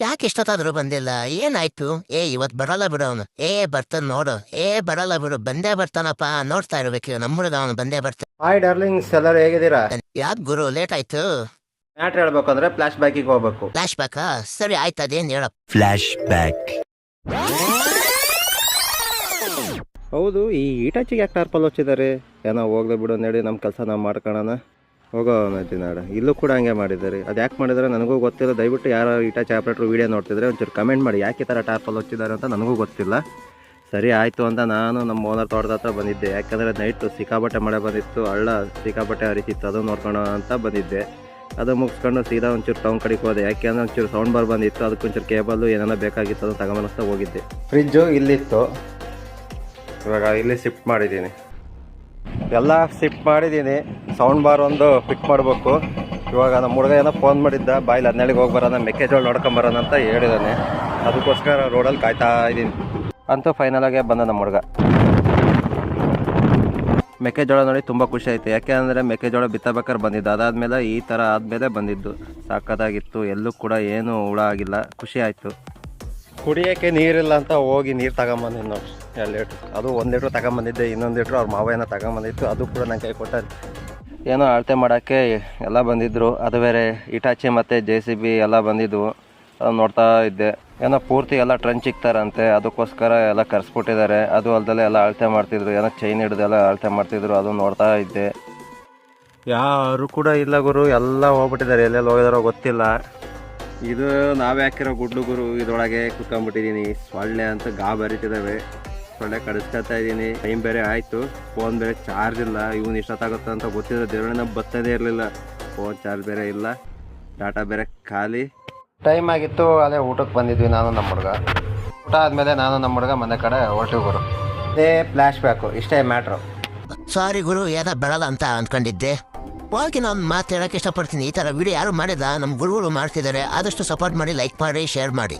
ಯಾಕೆ ಇಷ್ಟೊತ್ತಾದ್ರೂ ಬಂದಿಲ್ಲ? ಏನಾಯ್ತು? ಏ ಇವತ್ ಬರಲ್ಲ ಬಿಡು ಅವನು. ಏ ಬರ್ತಾನ ನೋಡು. ಏ ಬರಲ್ಲ ಬಿಡು. ಬಂದೇ ಬರ್ತಾನಪ್ಪ. ನೋಡ್ತಾ ಇರ್ಬೇಕು. ನಮ್ಮ ಹುಡುಗ ಅವನು ಬಂದೇ ಬರ್ತಾನೆ. ಹಾಯ್ ಡಾರ್ಲಿಂಗ್ಸ್ ಎಲ್ಲರೂ ಹೇಗಿದ್ದೀರಾ? ಯಾಕೆ ಗುರು? ಲೇಟ್ ಆಯ್ತು. ಮ್ಯಾಟ್ರ್ ಹೇಳ್ಬೇಕಂದ್ರೆ ಫ್ಲಾಶ್ ಬ್ಯಾಕಿಗೆ ಹೋಗ್ಬೇಕು. ಫ್ಲಾಶ್ ಬ್ಯಾಕಾ ಸರಿ ಆಯ್ತು. ಅದೇನ್ ಹೇಳಪ್ಪ. ಬ್ಯಾಕ್ ಹೌದು ಈ ಈಟಾಚಿಗೆ ಯಾಕೆ ಟಾರ್ಪಲ್ ಹಚ್ಚಿದ್ದಾರೆ? ಏನೋ ಹೋಗ್ಲಿ ಬಿಡು ನಡಿ ನಮ್ಮ ಕೆಲಸ ನಾವು ಮಾಡ್ಕೊಳ್ಳೋಣ ಹೋಗೋ ನಾಡ. ಇಲ್ಲೂ ಕೂಡ ಹಂಗೆ ಮಾಡಿದ್ದಾರೆ. ಅದು ಯಾಕೆ ಮಾಡಿದ್ದಾರೆ ನನಗೂ ಗೊತ್ತಿಲ್ಲ. ದಯವಿಟ್ಟು ಯಾರು ಇಟ ಚಾಪ್ರೇಟ್ರು ವೀಡಿಯೋ ನೋಡ್ತಿದ್ರೆ ಒಂಚೂರು ಕಮೆಂಟ್ ಮಾಡಿ. ಯಾಕೆ ಥರ ಟಾರ್ಪಲ್ ಹಚ್ಚಿದ್ದಾರೆ ಅಂತ ನನಗೂ ಗೊತ್ತಿಲ್ಲ. ಸರಿ ಆಯಿತು ಅಂತ ನಾನು ನಮ್ಮ ಓನರ್ ತೋಟದ ಹತ್ರ ಬಂದಿದ್ದೆ. ಯಾಕಂದರೆ ನೈಟು ಸಿಕ್ಕಾಬಟ್ಟೆ ಮಳೆ ಬಂದಿತ್ತು. ಹಳ್ಳ ಸಿಕ್ಕಾಬಟ್ಟೆ ಹರಿತಿತ್ತು. ಅದು ನೋಡ್ಕೊಳೋ ಅಂತ ಬಂದಿದ್ದೆ. ಅದು ಮುಗಿಸ್ಕೊಂಡು ಸೀದಾ ಒಂಚೂರು ಟೌನ್ ಕಡೆಗೆ ಹೋದೆ. ಯಾಕೆ ಅಂದರೆ ಒಂಚೂರು ಸೌಂಡ್ ಬಾರ್ ಬಂದಿತ್ತು. ಅದಕ್ಕೆ ಒಂಚೂರು ಕೇಬಲ್ಲು ಏನೇನೋ ಬೇಕಾಗಿತ್ತು ಅದನ್ನು ತಗೊಂಬನಿಸ್ತಾ ಹೋಗಿದ್ದೆ. ಫ್ರಿಜ್ಜು ಇಲ್ಲಿತ್ತು. ಇವಾಗ ಇಲ್ಲಿ ಶಿಫ್ಟ್ ಮಾಡಿದ್ದೀನಿ. ಎಲ್ಲ ಶಿಫ್ಟ್ ಮಾಡಿದ್ದೀನಿ. ಸೌಂಡ್ ಬಾರ್ ಒಂದು ಪಿಕ್ ಮಾಡಬೇಕು. ಇವಾಗ ನಮ್ಮ ಹುಡುಗ ಏನೋ ಫೋನ್ ಮಾಡಿದ್ದ ಬಾಯಿಲ್ ಹದಿನೇಳಿಗೆ ಹೋಗಿ ಬರೋಣ, ಮೆಕ್ಕೆಜೋಳ ನೋಡ್ಕೊಂಬರೋಣ ಅಂತ ಹೇಳಿದ್ದಾನೆ ಅದಕ್ಕೋಸ್ಕರ ರೋಡಲ್ಲಿ ಕಾಯ್ತಾ ಇದ್ದೀನಿ. ಅಂತೂ ಫೈನಲಾಗೆ ಬಂದ ನಮ್ಮ ಹುಡುಗ. ಮೆಕ್ಕೆಜೋಳ ನೋಡಿ ತುಂಬ ಖುಷಿ ಆಯಿತು. ಯಾಕೆ ಅಂದರೆ ಮೆಕ್ಕೆಜೋಳ ಬಿತ್ತಬೇಕಾದ್ರೆ ಬಂದಿದ್ದು. ಅದಾದಮೇಲೆ ಈ ಥರ ಆದಮೇಲೆ ಬಂದಿದ್ದು. ಸಾಕದಾಗಿತ್ತು. ಎಲ್ಲೂ ಕೂಡ ಏನೂ ಹುಳ ಆಗಿಲ್ಲ. ಖುಷಿ ಆಯಿತು. ಕುಡಿಯೋಕ್ಕೆ ನೀರಿಲ್ಲ ಅಂತ ಹೋಗಿ ನೀರು ತಗೊಂಬಂದಿದ್ದು ನೋಡಿ, ಎರಡು ಲೀಟ್ರ್. ಅದು ಒಂದು ಲೀಟ್ರ್ ತಗೊಂಬಂದಿದ್ದೆ, ಇನ್ನೊಂದು ಲೀಟ್ರ್ ಅವ್ರ ಮಾವ ಏನೋ ತಗೊಂಬಂದಿತ್ತು. ಅದು ಕೂಡ ನಂಗೆ ಕೈ ಕೊಟ್ಟಾರೆ ಏನೋ ಅಳತೆ ಮಾಡೋಕ್ಕೆ ಎಲ್ಲ ಬಂದಿದ್ರು. ಅದು ಬೇರೆ ಇಟಾಚಿ ಮತ್ತು ಜೆ ಸಿ ಬಿ ಎಲ್ಲ ಬಂದಿದ್ವು. ಅದು ನೋಡ್ತಾ ಇದ್ದೆ. ಏನೋ ಪೂರ್ತಿ ಎಲ್ಲ ಟ್ರಂಚ್ ಇಕ್ತಾರಂತೆ. ಅದಕ್ಕೋಸ್ಕರ ಎಲ್ಲ ಕರೆಸ್ಬಿಟ್ಟಿದ್ದಾರೆ. ಅದು ಅಲ್ಲದಲ್ಲೇ ಎಲ್ಲ ಅಳತೆ ಮಾಡ್ತಿದ್ರು. ಏನೋ ಚೈನ್ ಹಿಡ್ದೆಲ್ಲ ಅಳತೆ ಮಾಡ್ತಿದ್ರು. ಅದು ನೋಡ್ತಾ ಇದ್ದೆ. ಯಾರು ಕೂಡ ಇಲ್ಲ ಗುರು. ಎಲ್ಲ ಹೋಗ್ಬಿಟ್ಟಿದ್ದಾರೆ. ಎಲ್ಲೆಲ್ಲಿ ಹೋಗಿದಾರೋ ಗೊತ್ತಿಲ್ಲ. ಇದು ನಾವೇ ಹಾಕಿರೋ ಗುಡ್ಲು ಗುರು. ಇದರೊಳಗೆ ಕುತ್ಕೊಂಡ್ಬಿಟ್ಟಿದ್ದೀನಿ. ಸೊಳ್ಳೆ ಅಂತ ಗಾ ಬರೀತಿದ್ದಾವೆ ಸೊಳ್ಳೆ ಕಡಿಸ್ಕೊತಾ ಇದ್ದೀನಿ. ಟೈಮ್ ಬೇರೆ ಆಯಿತು. ಫೋನ್ ಬೇರೆ ಚಾರ್ಜ್ ಇಲ್ಲ. ಇವನು ಇಷ್ಟೊತ್ತಾಗುತ್ತೆ ಅಂತ ಗೊತ್ತಿದ್ರೆ ದೇವರನ್ನ ಬರ್ತದೇ ಇರಲಿಲ್ಲ. ಫೋನ್ ಚಾರ್ಜ್ ಬೇರೆ ಇಲ್ಲ. ಡಾಟಾ ಬೇರೆ ಖಾಲಿ. ಟೈಮ್ ಆಗಿತ್ತು ಅದೇ ಊಟಕ್ಕೆ ಬಂದಿದ್ವಿ ನಾನು ನಮ್ಮ ಹುಡುಗ. ಊಟ ಆದಮೇಲೆ ನಾನು ನಮ್ಮ ಹುಡುಗ ಮನೆ ಕಡೆ ಹೊರಟಿವಿ ಗುರು ಇದೇ ಫ್ಲ್ಯಾಶ್ ಬ್ಯಾಕು ಇಷ್ಟೇ ಮ್ಯಾಟ್ರು ಸಾರಿ ಗುರು ಏನೋ ಬೆಳಲ್ಲ ಅಂತ ಅನ್ಕೊಂಡಿದ್ದೆ. ಹೋಗಿ ನಾನು ಮಾತು ಹೇಳಕ್ಕೆ ಇಷ್ಟಪಡ್ತೀನಿ. ಈ ಥರ ವಿಡಿಯೋ ಯಾರು ಮಾಡಿದ ನಮ್ಮ ಗುರುಗಳು ಮಾಡ್ತಿದ್ದಾರೆ. ಆದಷ್ಟು ಸಪೋರ್ಟ್ ಮಾಡಿ ಲೈಕ್ ಮಾಡಿ ಶೇರ್ ಮಾಡಿ.